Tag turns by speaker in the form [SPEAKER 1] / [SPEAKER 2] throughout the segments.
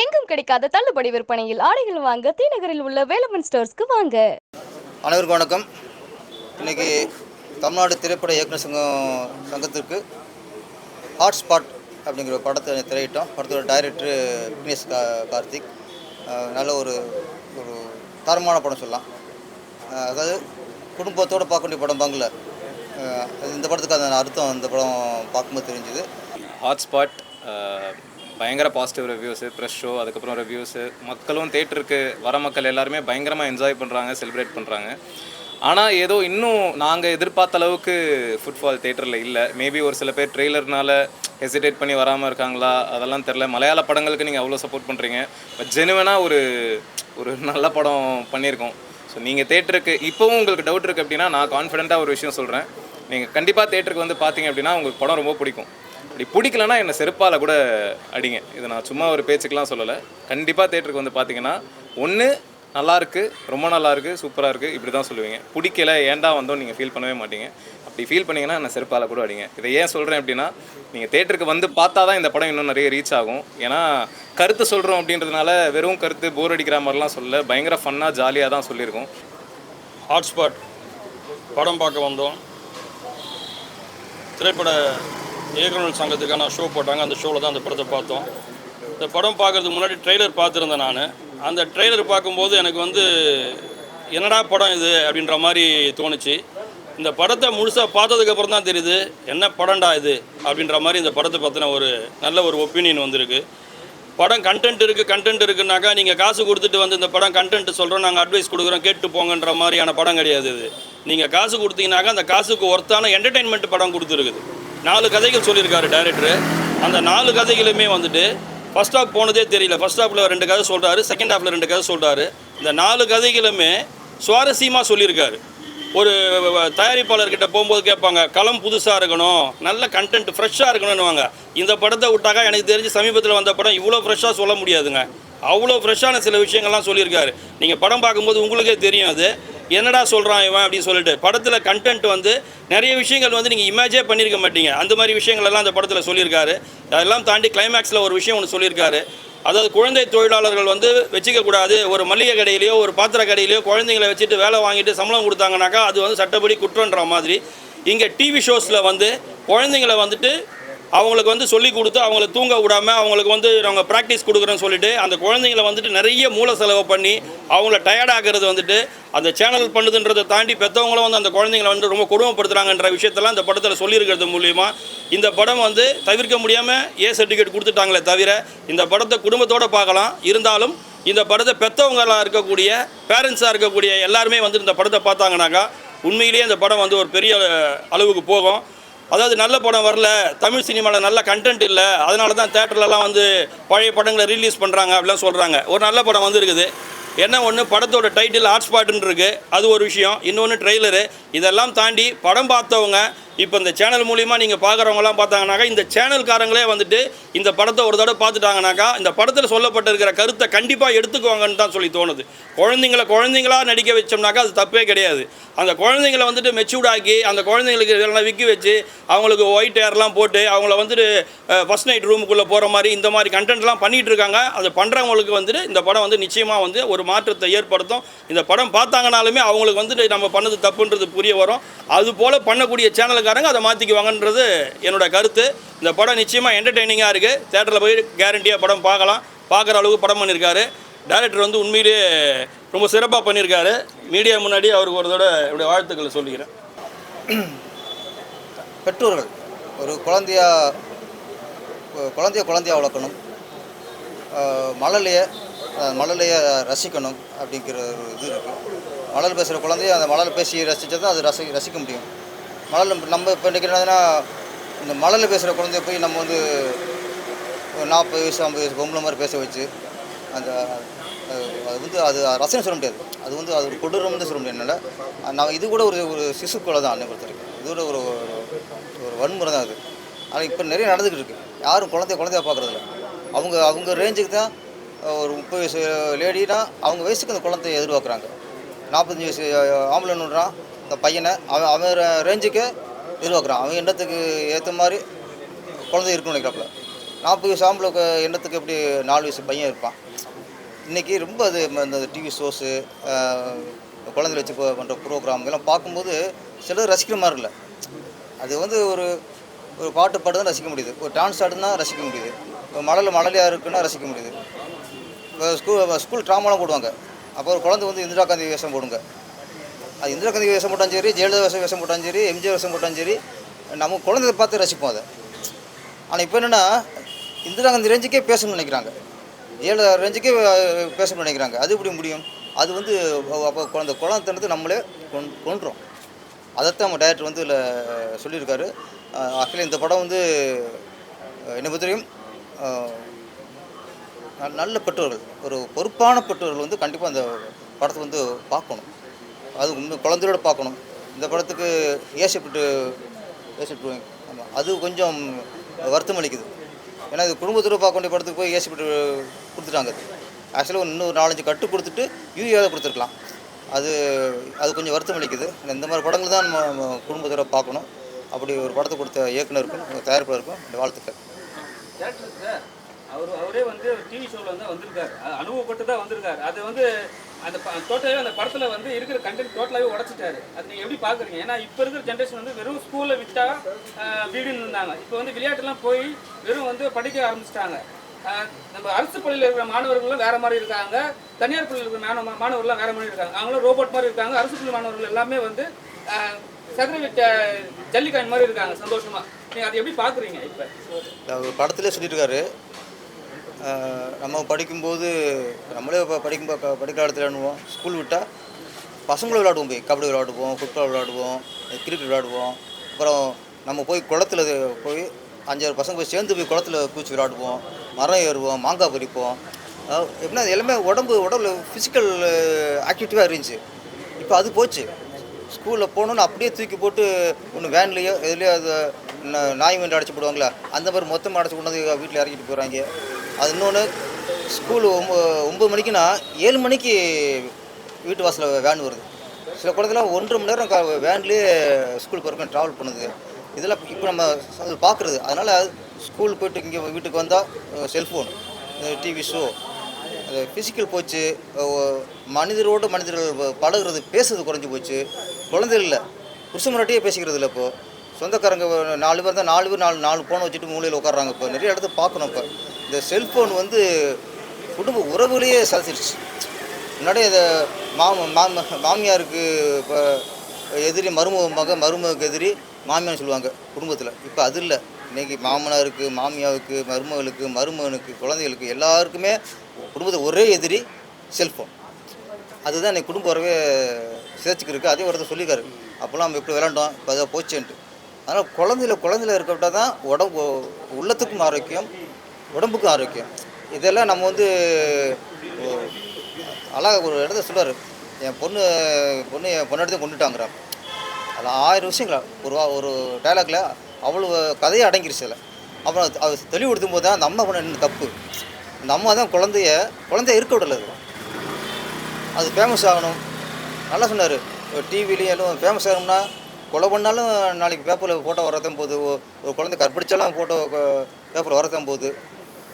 [SPEAKER 1] எங்கும் கிடைக்காத தள்ளுபடி விற்பனையில் ஆடைகள் வாங்க தீநகரில் உள்ள வேலமன் ஸ்டோர்ஸ்க்கு வாங்க.
[SPEAKER 2] அனைவருக்கும் வணக்கம். இன்றைக்கி தமிழ்நாடு திரைப்பட இயக்குனர் சங்கம் சங்கத்திற்கு ஹாட்ஸ்பாட் அப்படிங்கிற ஒரு படத்தை திரையிட்டோம். படத்தோட டைரக்டர் விக்னேஷ் கா கார்த்திக். நல்ல ஒரு ஒரு தரமான படம் சொல்லலாம். அதாவது குடும்பத்தோடு பார்க்க வேண்டிய படம் பங்கள இந்த படத்துக்கு அந்த அர்த்தம் இந்த படம் பார்க்கும்போது தெரிஞ்சுது.
[SPEAKER 3] ஹாட்ஸ்பாட் பயங்கர பாசிட்டிவ் ரிவ்யூஸு ப்ரெஷ் ஷோ அதுக்கப்புறம் ரிவ்யூஸு மக்களும் தேட்டருக்கு வர மக்கள் எல்லாருமே பயங்கரமாக என்ஜாய் பண்ணுறாங்க செலிப்ரேட் பண்ணுறாங்க ஆனால் ஏதோ இன்னும் நாங்கள் எதிர்பார்த்த அளவுக்கு ஃபுட்பால் தேட்டரில் இல்லை. மேபி ஒரு சில பேர் ட்ரெய்லர்னால ஹெசிடேட் பண்ணி வராமல் இருக்காங்களா? அதெல்லாம் தெரில மலையாள படங்களுக்கு நீங்கள் அவ்வளோ சப்போர்ட் பண்ணுறீங்க பட் ஜெனுவனாக ஒரு ஒரு நல்ல படம் பண்ணியிருக்கோம். ஸோ நீங்கள் தேட்டருக்கு இப்போவும் உங்களுக்கு டவுட் இருக்குது அப்படின்னா நான் கான்ஃபிடெண்ட்டாக ஒரு விஷயம் சொல்கிறேன் நீங்கள் கண்டிப்பாக தேட்டருக்கு வந்து பார்த்தீங்க அப்படின்னா உங்களுக்கு படம் ரொம்ப பிடிக்கும். அப்படி பிடிக்கலன்னா என்னை செருப்பால் கூட அடிங்க. இதை நான் சும்மா ஒரு பேச்சுக்கெலாம் சொல்லலை. கண்டிப்பாக தேட்டருக்கு வந்து பார்த்தீங்கன்னா ஒன்று நல்லாயிருக்கு ரொம்ப நல்லாயிருக்கு சூப்பராக இருக்குது இப்படி தான் சொல்லுவீங்க. பிடிக்கல ஏன்டா வந்தோம் நீங்கள் ஃபீல் பண்ணவே மாட்டீங்க. அப்படி ஃபீல் பண்ணீங்கன்னா என்ன செருப்பால் கூட அடிங்க. இதை ஏன் சொல்கிறேன் அப்படின்னா நீங்கள் தேட்டருக்கு வந்து பார்த்தா தான் இந்த படம் இன்னும் நிறைய ரீச் ஆகும். ஏன்னா கருத்து சொல்கிறோம் அப்படின்றதுனால வெறும் கருத்து போர் அடிக்கிற மாதிரிலாம் சொல்ல பயங்கர ஃபன்னாக ஜாலியாக தான் சொல்லியிருக்கோம்.
[SPEAKER 4] ஹாட்ஸ்பாட் படம் பார்க்க வந்தோம். திரைப்பட இயக்குநர்கள் சங்கத்துக்கான ஷோ போட்டாங்க. அந்த ஷோவில் தான் அந்த படத்தை பார்த்தோம். இந்த படம் பார்க்கறதுக்கு முன்னாடி ட்ரெய்லர் பார்த்துருந்தேன் நான். அந்த ட்ரெய்லர் பார்க்கும்போது எனக்கு வந்து என்னடா படம் இது? அப்படின்ற மாதிரி தோணுச்சு. இந்த படத்தை முழுசாக பார்த்ததுக்கப்புறம் தான் தெரியுது என்ன படம்டா இது? அப்படின்ற மாதிரி இந்த படத்தை பற்றின ஒரு நல்ல ஒரு ஒப்பீனியன் வந்திருக்கு. படம் கண்டென்ட் இருக்குது கண்டென்ட் இருக்குனாக்கா நீங்கள் காசு கொடுத்துட்டு வந்து இந்த படம் கண்டென்ட் சொல்கிறோம் நாங்கள் அட்வைஸ் கொடுக்குறோம் கேட்டு போங்கன்ற மாதிரியான படம் கிடையாது இது. நீங்கள் காசு கொடுத்தீங்கனாக்கா அந்த காசுக்கு ஒர்த்தான என்டர்டெயின்மெண்ட் படம் கொடுத்துருக்குது. நாலு கதைகள் சொல்லியிருக்காரு டைரக்டரு அந்த நாலு கதைகளுமே வந்துட்டு ஃபஸ்ட் ஹாஃப் போனதே தெரியல. ஃபஸ்ட் ஹாஃபில் ரெண்டு கதை சொல்கிறாரு செகண்ட் ஹாஃபில் ரெண்டு கதை சொல்கிறாரு இந்த நாலு கதைகளுமே சுவாரஸ்யமாக சொல்லியிருக்காரு. ஒரு தயாரிப்பாளர்கிட்ட போகும்போது கேட்பாங்க களம் புதுசாக இருக்கணும் நல்ல கண்டென்ட் ஃப்ரெஷ்ஷாக இருக்கணும்னுவாங்க. இந்த படத்தை விட்டாக்கா எனக்கு தெரிஞ்சு சமீபத்தில் வந்த படம் இவ்வளோ ஃப்ரெஷ்ஷாக சொல்ல முடியாதுங்க. அவ்வளோ ஃப்ரெஷ்ஷான சில விஷயங்கள்லாம் சொல்லியிருக்காரு. நீங்கள் படம் பார்க்கும்போது உங்களுக்கே தெரியும் அது. என்னடா சொல்கிறான் இவன் அப்படின்னு சொல்லிட்டு படத்தில் கண்டென்ட் வந்து நிறைய விஷயங்கள் வந்து நீங்கள் இமேஜே பண்ணியிருக்க மாட்டீங்க. அந்த மாதிரி விஷயங்களெல்லாம் அந்த படத்தில் சொல்லியிருக்காரு. அதெல்லாம் தாண்டி கிளைமேக்ஸில் ஒரு விஷயம் ஒன்று சொல்லியிருக்காரு. அதாவது குழந்தை தொழிலாளர்கள் வந்து வச்சுக்கக்கூடாது ஒரு மளிகை கடையிலையோ ஒரு பாத்திர கடையிலையோ குழந்தைங்களை வச்சுட்டு வேலை வாங்கிட்டு சம்பளம் கொடுத்தாங்கனாக்கா அது வந்து சட்டப்படி குற்றன்ற மாதிரி. இங்கே டிவி ஷோஸில் வந்து குழந்தைங்களை வந்துட்டு அவங்களுக்கு வந்து சொல்லி கொடுத்து அவங்கள தூங்க விடாமல் அவங்களுக்கு வந்து நாங்கள் ப்ராக்டிஸ் கொடுக்குறோன்னு சொல்லிட்டு அந்த குழந்தைங்களை வந்துட்டு நிறைய மூல செலவு பண்ணி அவங்கள டயர்டாகிறது வந்துட்டு அந்த சேனல் பண்ணுதுன்றதை தாண்டி பெற்றவங்களும் வந்து அந்த குழந்தைங்களை வந்து ரொம்ப கொடுமைப்படுத்துகிறாங்கன்ற விஷயத்தெல்லாம் இந்த படத்தில் சொல்லியிருக்கிறது மூலியமாக இந்த படம் வந்து தவிர்க்க முடியாமல் ஏ சர்டிஃபிகேட் கொடுத்துட்டாங்களே தவிர இந்த படத்தை குடும்பத்தோடு பார்க்கலாம். இருந்தாலும் இந்த படத்தை பெற்றவங்களாக இருக்கக்கூடிய பேரண்ட்ஸாக இருக்கக்கூடிய எல்லாருமே வந்து இந்த படத்தை பார்த்தாங்கனாக்கா உண்மையிலேயே இந்த படம் வந்து ஒரு பெரிய அளவுக்கு போகும். அதாவது நல்ல படம் வரல தமிழ் சினிமாவில் நல்ல கண்டென்ட் இல்லை அதனால தான் தேட்டர்லலாம் வந்து பழைய படங்களை ரிலீஸ் பண்ணுறாங்க அப்படிலாம் சொல்கிறாங்க ஒரு நல்ல படம் வந்து இருக்குது என்ன ஒன்று படத்தோட டைட்டில் ஹாட்ஸ்பாட்டுன்னு இருக்குது அது ஒரு விஷயம். இன்னொன்று ட்ரெய்லரு இதெல்லாம் தாண்டி படம் பார்த்தவங்க இப்போ இந்த சேனல் மூலிமா நீங்கள் பார்க்குறவங்களாம் பார்த்தாங்கனாக்கா இந்த சேனல்காரங்களே வந்துட்டு இந்த படத்தை ஒரு தடவை பார்த்துட்டாங்கனாக்கா இந்த படத்தில் சொல்லப்பட்டிருக்கிற கருத்தை கண்டிப்பாக எடுத்துக்குவாங்கன்னு தான் சொல்லி தோணுது. குழந்தைங்கள குழந்தைங்களா நடிக்க வச்சோம்னாக்கா அது தப்பே கிடையாது. அந்த குழந்தைங்களை வந்துட்டு மெச்சூர்டாக்கி அந்த குழந்தைங்களுக்கு இதெல்லாம் விற்க வச்சு அவங்களுக்கு ஒயிட் ஏர்லாம் போட்டு அவங்கள வந்துட்டு ஃபஸ்ட் நைட் ரூமுக்குள்ளே போகிற மாதிரி இந்த மாதிரி கண்டென்ட்லாம் பண்ணிகிட்டு இருக்காங்க. அது பண்ணுறவங்களுக்கு வந்துட்டு இந்த படம் வந்து நிச்சயமாக வந்து ஒரு மாற்றத்தை ஏற்படுத்தும். இந்த படம் பார்த்தாங்கனாலுமே அவங்களுக்கு வந்துட்டு நம்ம பண்ணது தப்புன்றது புரிய வரும். அது போல் பண்ணக்கூடிய சேனலுக்காரங்க அதை மாற்றிக்குவாங்கன்றது என்னோட கருத்து. இந்த படம் நிச்சயமாக என்டர்டெய்னிங்காக இருக்குது தேட்டரில் போய் கேரண்டியாக படம் பார்க்கலாம். பார்க்குற அளவுக்கு படம் பண்ணியிருக்காரு. டேரக்டர் வந்து உண்மையிலேயே ரொம்ப சிறப்பாக பண்ணியிருக்காரு. மீடியா முன்னாடி அவருக்கு ஒரு தடவை என்னுடைய வாழ்த்துக்களை சொல்லிக்கிறேன்.
[SPEAKER 2] பெற்றோர்கள் ஒரு குழந்தையா குழந்தைய குழந்தையா வளர்க்கணும். ஆஹ் மழலைய மழலைய ரசிக்கணும் அப்படிங்கிற ஒரு இது இருக்குது மலர் பேசுகிற குழந்தைய அந்த மலர் பேசி ரசித்தா தான் அது ரசி ரசிக்க முடியும். மழல் நம்ம இப்போ இன்றைக்கி என்னதுன்னா இந்த மலரில் பேசுகிற குழந்தைய போய் நம்ம வந்து ஒரு நாற்பது வயசு ஐம்பது வயசு பொம்பளை மாதிரி பேச வச்சு அந்த அது வந்து அது ரசனை சொல்ல முடியாது. அது வந்து அது ஒரு கொடூரம்னு சொல்ல முடியாது என்னால். நான் இது கூட ஒரு ஒரு சிசு கொலை தான் அன்னை பொறுத்த வரைக்கும் இது கூட ஒரு ஒரு- வன்முறை தான் அது. ஆனால் இப்போ நிறைய நடந்துக்கிட்டு இருக்கு. யாரும் குழந்தைய குழந்தைய பார்க்குறதில்ல அவங்க அவங்க ரேஞ்சுக்கு தான் ஒரு முப்பது வயசு லேடினா அவங்க வயசுக்கு அந்த குழந்தைய எதிர்பார்க்குறாங்க. நாற்பத்தஞ்சு வயசு ஆம்பளைன்னுறான் இந்த பையனை அவன் அவன் ரேஞ்சுக்கு எதிர்பார்க்குறான் அவன் எண்ணத்துக்கு ஏற்ற மாதிரி குழந்தை இருக்குன்னு நினைக்கிறாப்புல. நாற்பது வயசு ஆம்பளுக்கு எண்ணத்துக்கு எப்படி நாலு வயசு பையன் இருப்பான்? இன்றைக்கி ரொம்ப அது இந்த டிவி ஷோஸு குழந்தை வச்சு பண்ணுற ப்ரோக்ராம் இதெல்லாம் பார்க்கும்போது சிலர் ரசிக்கிற மாதிரி இல்லை. அது வந்து ஒரு ஒரு பாட்டு பாட்டு தான் ரசிக்க முடியுது. ஒரு டான்ஸ் ஆடுனா ரசிக்க முடியுது. இப்போ மழலை மழலையாக இருக்குன்னா ரசிக்க முடியுது. இப்போ ஸ்கூல் ஸ்கூல் ட்ராமாலாம் போடுவாங்க. அப்போ ஒரு குழந்தை வந்து இந்திரா காந்தி வேஷம் போடுங்க. அது இந்திரா காந்தி வேஷம் போட்டாலும் சரி ஜெயலலிதா வேஷம் வேஷம் போட்டாலும் சரி எம்ஜிஆர் வேஷம் போட்டாலும் சரி நம்ம குழந்தைய பார்த்து ரசிப்போம் அதை. ஆனால் இப்போ என்னென்னா இந்திரா காந்தி ரேஞ்சுக்கே பேசணும்னு நினைக்கிறாங்க. ஜெயலலிதா ரேஞ்சுக்கே பேசணும்னு நினைக்கிறாங்க. அது எப்படி முடியும்? அது வந்து அப்போ குழந்த குழந்தைத்தனத்தை நம்மளே கொன் கொன்றோம் அதைத்தான் நம்ம டைரக்டர் வந்து இதில் சொல்லியிருக்காரு. ஆக்சுவலி இந்த படம் வந்து என்னை பொறுத்தவரையும் நல்ல பெற்றோர்கள். ஒரு பொறுப்பான பெற்றோர்கள் வந்து கண்டிப்பாக அந்த படத்தை வந்து பார்க்கணும். அது உண்மை குழந்தையோட பார்க்கணும். இந்த படத்துக்கு ஏசப்பட்டு ஏசப்பட்டு ஆமாம் அது கொஞ்சம் வருத்தம் அளிக்குது. ஏன்னா இது குடும்பத்தோடு பார்க்க வேண்டிய படத்துக்கு போய் ஏசப்பட்டு கொடுத்துட்டாங்க. அது ஆக்சுவலாக இன்னும் நாலஞ்சு கட்டு கொடுத்துட்டு யூஏவில் கொடுத்துருக்கலாம். அது அது கொஞ்சம் வருத்தம் அளிக்குது. இந்த மாதிரி படங்கள் தான் நம்ம குடும்பத்தோட பார்க்கணும். அப்படி ஒரு படத்தை கொடுத்த இயக்குனருக்கும் தயாரிப்பாளருக்கும் இந்த வாழ்த்துக்கள்.
[SPEAKER 5] அவர் அவரே வந்து டிவி ஷோவில் வந்து வந்திருக்காரு. அனுபவப்பட்டு தான் வந்திருக்காரு. அது வந்து அந்த டோட்டலாகவே அந்த படத்தில் வந்து இருக்கிற கண்டென்ட் டோட்டலாகவே உடச்சிட்டாரு. அது நீங்கள் எப்படி பார்க்குறீங்க ஏன்னா இப்போ இருக்கிற ஜென்ரேஷன் வந்து வெறும் ஸ்கூலில் விட்டா வீடுன்னு இருந்தாங்க. இப்போ வந்து விளையாட்டுலாம் போய் வெறும் வந்து படிக்க ஆரம்பிச்சிட்டாங்க. நம்ம அரசு பள்ளியில் இருக்கிற மாணவர்களும் வேறு மாதிரி இருக்காங்க. தனியார் பள்ளியில் இருக்கிற மாணவ மாணவர்கள்லாம் வேறு மாதிரி இருக்காங்க. அவங்களும் ரோபோட் மாதிரி இருக்காங்க. அரசு பள்ளி மாணவர்கள் எல்லாமே வந்து சதுரவிட்ட ஜல்லிக்காய் ஜல்லிக்காயின் மாதிரி இருக்காங்க. சந்தோஷமாக நீங்கள் அதை எப்படி பார்க்குறீங்க இப்போ?
[SPEAKER 2] அவர் சொல்லியிருக்காரு. நம்ம படிக்கும்போது நம்மளே இப்போ படிக்கும் படிக்கிற இடத்துல விளையாடுவோம் ஸ்கூல் விட்டால் பசங்களும் விளையாடுவோம் போய். கபடி விளையாடுவோம் ஃபுட்பால் விளையாடுவோம் கிரிக்கெட் விளையாடுவோம். அப்புறம் நம்ம போய் குளத்துல போய் அஞ்சாறு பசங்க போய் சேர்ந்து போய் குளத்துல பூச்சி விளையாடுவோம். மரம் ஏறுவோம் மாங்காய் பறிப்போம். எப்படின்னா அது எல்லாமே உடம்பு உடம்புல ஃபிசிக்கல் ஆக்டிவிட்டிவாக இருந்துச்சு. இப்போ அது போச்சு. ஸ்கூலில் போகணுன்னு அப்படியே தூக்கி போட்டு ஒன்று வேன்லேயோ எதுலேயோ அது நாய் வண்டி அடைச்சி போடுவாங்களா அந்த மாதிரி மொத்தமாக அடைச்சி கொண்டாந்து வீட்டில் இறக்கிட்டு போகிறாங்க அது இன்னொன்று ஸ்கூல் ஒம்பது ஒம்பது மணிக்குன்னா ஏழு மணிக்கு வீட்டு வாசலில் வேன் வருது. சில குழந்தைலாம் ஒன்றரை மணி நேரம் க- வேன்லேயே ஸ்கூல் போகிறக்கும் ட்ராவல் பண்ணுது. இதெல்லாம் இப்போ நம்ம அது பார்க்குறது அதனால் ஸ்கூல் போயிட்டு இங்கே வீட்டுக்கு வந்தால் செல்ஃபோன் டிவி ஷோ அது ஃபிசிக்கல் போச்சு. மனிதரோடு மனிதர்கள் பழகிறது பழகுறது பேசுறது குறைஞ்சி போச்சு. குழந்தைகள் இல்லை. புருஷமராட்டியே பேசிக்கிறது இல்லை இப்போ. சொந்தக்காரங்க நாலு பேர் தான் நாலு பேர் நாலு நாலு ஃபோனை வச்சுட்டு மூலையில் உட்காடுறாங்க இப்போ. நிறைய இடத்த பார்க்கணும் இப்போ. இந்த செல்ஃபோன் வந்து குடும்ப உறவுகளையே சாதிச்சிருச்சு முன்னாடி இதை மாம மாம மாமியாருக்கு இப்போ எதிரி மருமக மக மருமகளுக்கு எதிரி மாமியார்னு சொல்லுவாங்க குடும்பத்தில். இப்போ அது இல்லை. இன்றைக்கி மாமனாருக்கு மாமியாவுக்கு மருமகளுக்கு மருமகனுக்கு குழந்தைகளுக்கு எல்லாருக்குமே குடும்பத்தில் ஒரே எதிரி செல்ஃபோன் அதுதான் இன்றைக்கி குடும்ப உறவே சேர்த்துக்கிருக்கு அதே ஒருத்தர் சொல்லியிருக்காரு. அப்போல்லாம் நம்ம எப்படி விளாண்டோம் இப்போ அதை போச்சேன்ட்டு. அதனால் குழந்தையில குழந்தையில இருக்கப்பட்டா தான் உடம்பு உள்ளத்துக்கும் ஆரோக்கியம் உடம்புக்கும் ஆரோக்கியம். இதெல்லாம் நம்ம வந்து அழகாக ஒரு இடத்த சொல்றாரு. என் பொண்ணு பொண்ணு என் பொண்ணு கொண்டுட்டாங்கிறான். அதில் ஆயிரம் விஷயங்களா ஒரு ஒரு டைலாக்ல அவ்வளோ கதையை அடங்கிருச்சு அதில். அப்புறம் அது- தெளிவுபடுத்தும் போது தான் அந்த அம்மா பண்ண என்ன தப்பு. அந்த அம்மா தான் குழந்தைய குழந்தைய இருக்க விடல அது ஃபேமஸ் ஆகணும். நல்லா சொன்னார். டிவிலையும் எல்லாம் ஃபேமஸ் ஆகணும்னா கொலை பண்ணாலும் நாளைக்கு பேப்பரில் ஃபோட்டோ வரத்தான் போகுது ஒரு குழந்தை கற்பிடிச்சாலும் ஃபோட்டோ பேப்பரில் வரத்தான் போகுது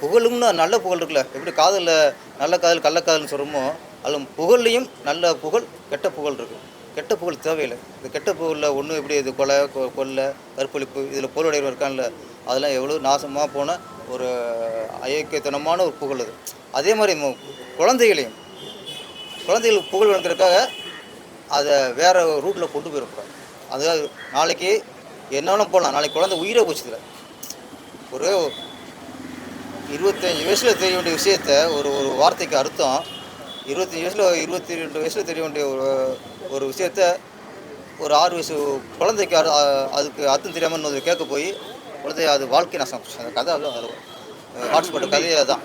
[SPEAKER 2] புகழும்னா நல்ல புகழ் இருக்குல்ல? எப்படி காதலில் நல்ல காதல் கள்ளக்காதல்னு சொல்கிறோமோ அதில் புகழ்லையும் நல்ல புகழ் கெட்ட புகழ் இருக்குது கெட்ட புகழ் தேவையில்லை. இந்த கெட்ட புகழில் ஒன்று எப்படி இது கொலை கொ- கொள்ளை கற்பழிப்பு இதில் பொருளுடையவர் இருக்கான்ல அதெல்லாம் எவ்வளோ நாசமாக போன ஒரு அயோக்கியத்தனமான ஒரு புகழ் அது. அதே மாதிரி குழந்தைகளையும் குழந்தைகளுக்கு புகழ் வளர்க்கறதுக்காக அதை வேறு ரூட்டில் கொண்டு போயிருப்பாங்க அது நாளைக்கு என்னன்னு போகலாம் நாளைக்கு குழந்தை உயிரை போச்சுதில்லை ஒரு இருபத்தஞ்சி வயசில் தெரிய வேண்டிய விஷயத்த ஒரு ஒரு வார்த்தைக்கு அர்த்தம். இருபத்தஞ்சி வயசில் இருபத்தி ரெண்டு வயசில் தெரிய வேண்டிய ஒரு ஒரு விஷயத்த ஒரு ஆறு வயசு குழந்தைக்கு அதுக்கு அர்த்தம் தெரியாமல் இன்னொரு கேட்க போய் குழந்தை அது வாழ்க்கை நஷ்டம் அந்த கதை அதில் ஹாட்ஸ்பாட் கதையே தான்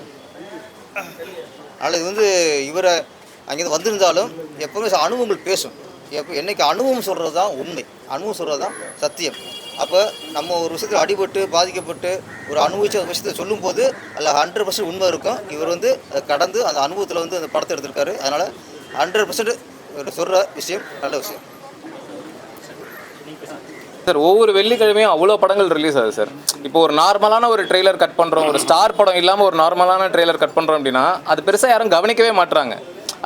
[SPEAKER 2] அதனால் இது வந்து இவரை அங்கேருந்து வந்திருந்தாலும் எப்போவுமே அனுபவங்கள் பேசும். எப்போ என்னைக்கு அனுபவம் சொல்கிறது தான் உண்மை. அனுபவம் சொல்கிறது தான் சத்தியம். அப்போ நம்ம ஒரு விஷயத்தில் அடிபட்டு பாதிக்கப்பட்டு ஒரு அனுபவிச்ச ஒரு விஷயத்தை சொல்லும்போது அதில் ஹண்ட்ரட் பர்சன்ட் உண்மை இருக்கும். இவர் வந்து அதை கடந்து அந்த அனுபவத்தில் வந்து அந்த படத்தை எடுத்திருக்காரு. அதனால் ஹண்ட்ரட் பர்சன்ட் சொல்கிற விஷயம் நல்ல விஷயம்.
[SPEAKER 3] சார் ஒவ்வொரு வெள்ளிக்கிழமையும் அவ்வளோ படங்கள் ரிலீஸ் ஆகுது சார். இப்போ ஒரு நார்மலான ஒரு ட்ரெய்லர் கட் பண்ணுறோம் ஒரு ஸ்டார் படம் இல்லாமல் ஒரு நார்மலான ட்ரெய்லர் கட் பண்ணுறோம் அப்படின்னா அது பெருசாக யாரும் கவனிக்கவே மாட்டுறாங்க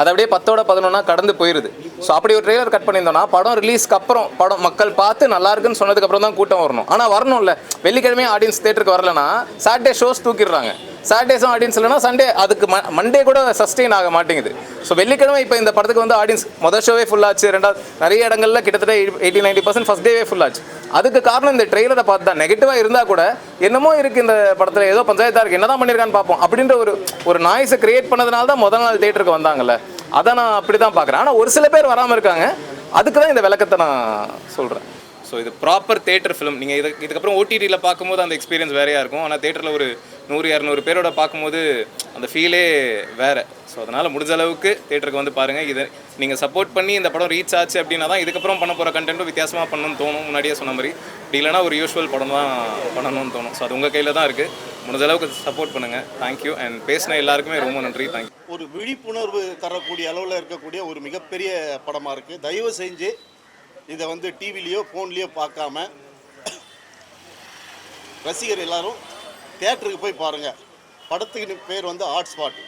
[SPEAKER 3] அது அப்படியே பத்தோட பதினொன்னா கடந்து போயிருது. ஸோ அப்படி ஒரு ட்ரெய்லர் கட் பண்ணியிருந்தோம்னா படம் ரிலீஸ்க்கு அப்புறம் படம் மக்கள் பார்த்து நல்லா இருக்குன்னு சொன்னதுக்கு அப்புறம் தான் கூட்டம் வரணும். ஆனால் வரணும்ல. வெள்ளிக்கிழமையே ஆடியன்ஸ் தேட்டருக்கு வரலனா சாட்டர்டே ஷோஸ் தூக்கிடுறாங்க. சாட்டர்டேஸும் ஆடியன்ஸ் இல்லைனா சண்டே அதுக்கு மண்டே கூட சஸ்டெயின் ஆக மாட்டேங்குது. ஸோ வெள்ளிக்கிழமை இப்போ இந்த படத்துக்கு வந்து ஆடியன்ஸ் மொதல் ஷோவே ஃபுல்லாச்சு ரெண்டாவது நிறைய இடங்கள்ல கிட்டத்தட்ட எயிட்டி நைன்டி பர்சன்ட் ஃபஸ்ட் டேவே ஃபுல் ஆச்சு. அதுக்கு காரணம் இந்த ட்ரெய்லரை பார்த்து தான் நெகட்டிவாக இருந்தால் கூட என்னமோ இருக்குது இந்த படத்தில் ஏதோ பஞ்சாயத்தாக இருக்குது என்னதான் பண்ணியிருக்கான்னு பார்ப்போம். அப்படின்ற ஒரு ஒரு நாய்ஸை கிரியேட் பண்ணதுனால தான் முதல் நாள் தேட்டருக்கு வந்தாங்கல்ல. அதை நான் அப்படி தான் பார்க்குறேன். ஆனால் ஒரு சில பேர் வராமல் இருக்காங்க. அதுக்கு தான் இந்த விளக்கத்தை நான் சொல்கிறேன் ஸோ இது ப்ராப்பர் தேட்டர் ஃபிலிம் நீங்கள் இது இதுக்கப்புறம் ஓடிடியில் பார்க்கும்போது அந்த எக்ஸ்பீரியன்ஸ் வேறையாக இருக்கும். ஆனால் தேட்டரில் ஒரு நூறு இரநூறு பேரோட பார்க்கும்போது அந்த ஃபீலே வேறு. ஸோ அதனால் முடிஞ்ச அளவுக்கு தேட்டருக்கு வந்து பாருங்கள் இதை நீங்கள் சப்போர்ட் பண்ணி இந்த படம் ரீச் ஆச்சு அப்படின்னா தான் இதுக்கப்புறம் பண்ண போகிற கண்டென்ட்டும் வித்தியாசமாக பண்ணணும்னு தோணும். முன்னாடியே சொன்ன மாதிரி. இப்படி இல்லைனா ஒரு யூஸ்வல் படம் தான் பண்ணணும்னு தோணும். ஸோ அது உங்கள் கையில் தான் இருக்குது முடிஞ்ச அளவுக்கு சப்போர்ட் பண்ணுங்கள் தேங்க்யூ அண்ட் பேசின எல்லாருக்குமே ரொம்ப நன்றி. தேங்க்யூ
[SPEAKER 6] ஒரு விழிப்புணர்வு தரக்கூடிய அளவில் இருக்கக்கூடிய ஒரு மிகப்பெரிய படமாக இருக்குது தயவு செஞ்சு இதை வந்து டிவிலேயோ ஃபோன்லேயோ பார்க்காம ரசிகர் எல்லாரும் தேட்டருக்கு போய் பாருங்கள் படத்துக்கு பேர் வந்து ஹாட்ஸ்பாட்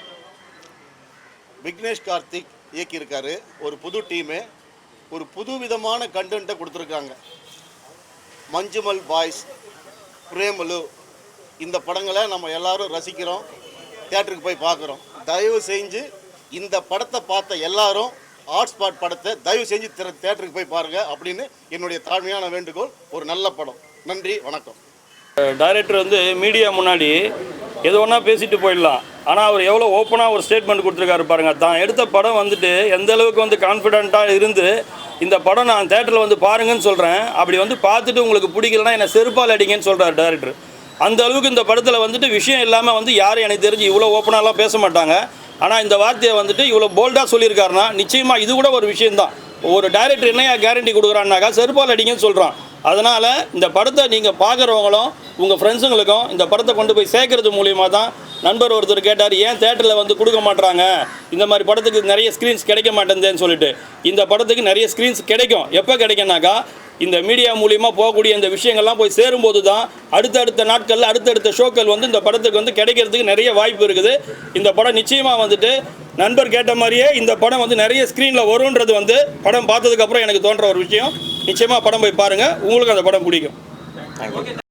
[SPEAKER 6] விக்னேஷ் கார்த்திக் இயக்கியிருக்காரு. ஒரு புது டீமு ஒரு புது விதமான கண்டென்ட்டை கொடுத்துருக்காங்க. மஞ்சுமல் பாய்ஸ் பிரேமலு இந்த படங்களை நம்ம எல்லாரும் ரசிக்கிறோம். தேட்டருக்கு போய் பார்க்குறோம். தயவு செஞ்சு இந்த படத்தை பார்த்த எல்லாரும் ஹாட்ஸ்பாட் படத்தை தயவு செஞ்சு திர- தேட்டருக்கு போய் பாருங்கள் அப்படின்னு என்னுடைய தாழ்மையான வேண்டுகோள். ஒரு நல்ல படம். நன்றி வணக்கம்.
[SPEAKER 4] டைரக்டர் வந்து மீடியா முன்னாடி எது ஒன்றா பேசிட்டு போயிடலாம். ஆனால் அவர் எவ்வளோ ஓப்பனாக ஒரு ஸ்டேட்மெண்ட் கொடுத்துருக்காரு பாருங்க. தான் எடுத்த படம் வந்துட்டு எந்த அளவுக்கு வந்து கான்ஃபிடென்ட்டாக இருந்து இந்த படம் நான் தேட்டரில் வந்து பாருங்கன்னு சொல்கிறேன் அப்படி வந்து பார்த்துட்டு உங்களுக்கு பிடிக்கலனா என்னை செருப்பால் அடிங்கன்னு சொல்கிறார் டேரக்டர் அந்த அளவுக்கு இந்த படத்தில் வந்துட்டு விஷயம் இல்லாமல் வந்து யாரும் எனக்கு தெரிஞ்சு இவ்வளோ ஓப்பனாலாம் பேச மாட்டாங்க. ஆனால் இந்த வார்த்தையை வந்துட்டு இவ்வளோ போல்டாக சொல்லியிருக்காருன்னா நிச்சயமாக இது கூட ஒரு விஷயம்தான். ஒரு டைரக்டர் என்னையா கேரண்டி கொடுக்குறான்னாக்கா செருப்பால் அடிங்கன்னு சொல்கிறான் அதனால் இந்த படத்தை நீங்கள் பார்க்குறவங்களும் உங்கள் ஃப்ரெண்ட்ஸுங்களுக்கும் இந்த படத்தை கொண்டு போய் சேர்க்கறது மூலியமாக தான் நண்பர் ஒருத்தர் கேட்டார் ஏன் தேட்டரில் வந்து கொடுக்க மாட்டுறாங்க இந்த மாதிரி படத்துக்கு நிறைய ஸ்க்ரீன்ஸ் கிடைக்க மாட்டேங்குதுன்னு சொல்லிட்டு. இந்த படத்துக்கு நிறைய ஸ்க்ரீன்ஸ் கிடைக்கும். எப்போ கிடைக்கும்னாக்கா இந்த மீடியா மூலியமாக போகக்கூடிய இந்த விஷயங்கள்லாம் போய் சேரும்போது தான் அடுத்தடுத்த நாட்களில் அடுத்தடுத்த ஷோக்கள் வந்து இந்த படத்துக்கு வந்து கிடைக்கிறதுக்கு நிறைய வாய்ப்பு இருக்குது. இந்த படம் நிச்சயமாக வந்துட்டு நண்பர் கேட்ட மாதிரியே இந்த படம் வந்து நிறைய ஸ்க்ரீனில் வரும்ன்றது வந்து படம் பார்த்ததுக்கப்புறம் எனக்கு தோன்ற ஒரு விஷயம். நிச்சயமாக படம் போய் பாருங்கள் உங்களுக்கு அந்த படம் பிடிக்கும்.